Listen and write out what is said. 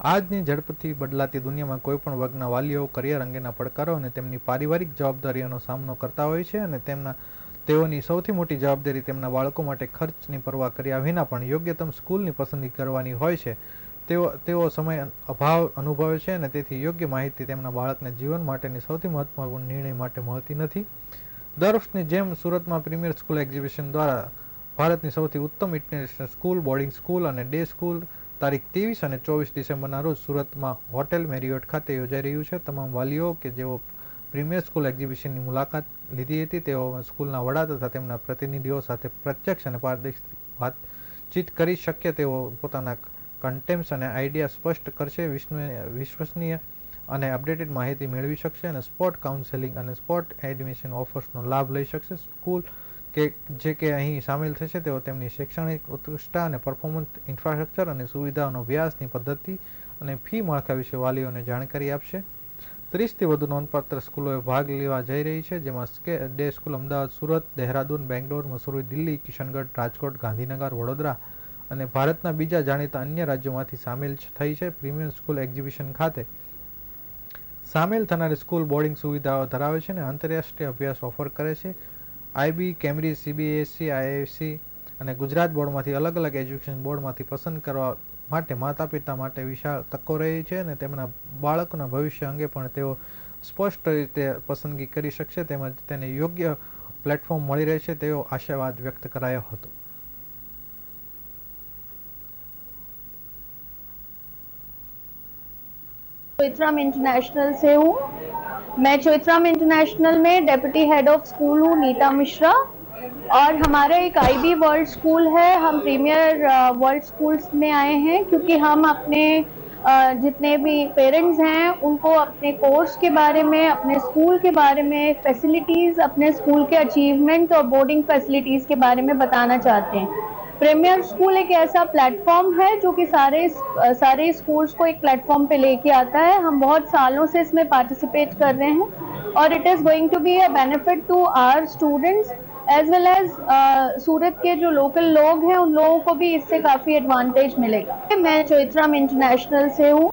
આજની ઝડપથી બદલાતી દુનિયામાં કોઈપણ વર્ગના વાલીઓ કરિયર અંગેના પડકારો અને તેમની પારિવારિક જવાબદારીઓનો સામનો કરતા હોય છે અને તેમના, તેઓની સૌથી મોટી જવાબદારી તેમના બાળકો માટે ખર્ચની પરવા કર્યા વિના પણ યોગ્યતમ સ્કૂલની પસંદગી કરવાની હોય છે. તેઓ તેઓ સમય અભાવ અનુભવે છે અને તેથી યોગ્ય માહિતી તેમના બાળકને જીવન માટેની સૌથી મહત્વપૂર્ણ નિર્ણય માટે મળતી નથી. દર વર્ષની જેમ સુરતમાં પ્રીમિયર સ્કૂલ એક્ઝિબિશન દ્વારા ભારતની સૌથી ઉત્તમ ઇન્ટરનેશનલ સ્કૂલ, બોર્ડિંગ સ્કૂલ અને ડે સ્કૂલ તારીખ ત્રેવીસ અને ચોવીસ ડિસેમ્બરના રોજ સુરતમાં હોટેલ મેરિયોટ ખાતે યોજાઈ રહ્યું છે. તમામ વાલીઓ કે જેઓ પ્રીમિયર સ્કૂલ એક્ઝિબિશનની મુલાકાત લીધી હતી, તેઓ સ્કૂલના વડા તથા તેમના પ્રતિનિધિઓ સાથે પ્રત્યક્ષ અને પારદર્શક વાતચીત કરી શક્ય તેઓ પોતાના કન્ટેમ્સ અને આઈડિયા સ્પષ્ટ કરશે, વિશ્વ- વિશ્વસનીય અને અપડેટેડ માહિતી મેળવી શકશે અને સ્પોર્ટ કાઉન્સેલિંગ અને સ્પોર્ટ એડમિશન ઓફર્સનો લાભ લઈ શકશે. સ્કૂલ કે જે કે અહીં સામેલ થશે, તેઓ તેમની શૈક્ષણિક ઉત્કૃષ્ટતા અને પરફોર્મન્સ ઇન્ફ્રાસ્ટ્રક્ચર અને સુવિધાઓનો અભ્યાસની પદ્ધતિ અને ફી માળખા વિશે વાલીઓને જાણકારી આપશે. ત્રીસથી વધુ નોંધપાત્ર સ્કૂલોએ ભાગ લેવા જઈ રહી છે, જેમાં ડે સ્કૂલ અમદાવાદ, સુરત, દહેરાદૂન, બેંગ્લોર, મસૂરી, દિલ્હી, કિશનગઢ, રાજકોટ, ગાંધીનગર, વડોદરા અને ભારતના બીજા જાણીતા અન્ય રાજ્યોમાંથી સામેલ થઈ છે પ્રીમિયર સ્કૂલ એક્ઝિબિશન ખાતે. સામેલ થનારી સ્કૂલ બોર્ડિંગ સુવિધાઓ ધરાવે છે અને આંતરરાષ્ટ્રીય અભ્યાસ ઓફર કરે છે. આઈબી કેમરી સીબીએસસી આઈએસસી અને ગુજરાત બોર્ડમાંથી અલગ અલગ એજ્યુકેશન બોર્ડમાંથી પસંદ કરવા માટે માતા પિતા માટે વિશાળ તકો રહી છે અને તેમના બાળકોના ભવિષ્ય અંગે પણ તેઓ સ્પષ્ટ રીતે પસંદગી કરી શકશે તેમજ તેને યોગ્ય પ્લેટફોર્મ મળી રહેશે તેવો આશાવાદ વ્યક્ત કરાયો હતો. ઇન્ટરનેશનલ સે હું. मैं चोइत्राम इंटरनेशनल में डेप्यूटी हेड ऑफ़ स्कूल हूँ, नीता मिश्रा। और हमारा एक आईबी वर्ल्ड स्कूल है। हम प्रीमियर वर्ल्ड स्कूल्स में आए हैं क्योंकि हम अपने जितने भी पेरेंट्स हैं, उनको अपने कोर्स के बारे में, अपने स्कूल के बारे में फैसिलिटीज़ अपने स्कूल के अचीवमेंट और बोर्डिंग फैसिलिटीज़ के बारे में बताना चाहते हैं। प्रीमियर स्कूल एक ऐसा प्लेटफॉर्म है जो कि सारे सारे स्कूल्स को एक प्लेटफॉर्म पे लेके आता है। हम बहुत सालों से इसमें पार्टिसिपेट कर रहे हैं और it is going to be a benefit to our students as well as Surat के जो लोकल लोग हैं, उन लोगों को भी इससे काफ़ी एडवांटेज मिलेगा। मैं चैत्राम इंटरनेशनल से हूँ।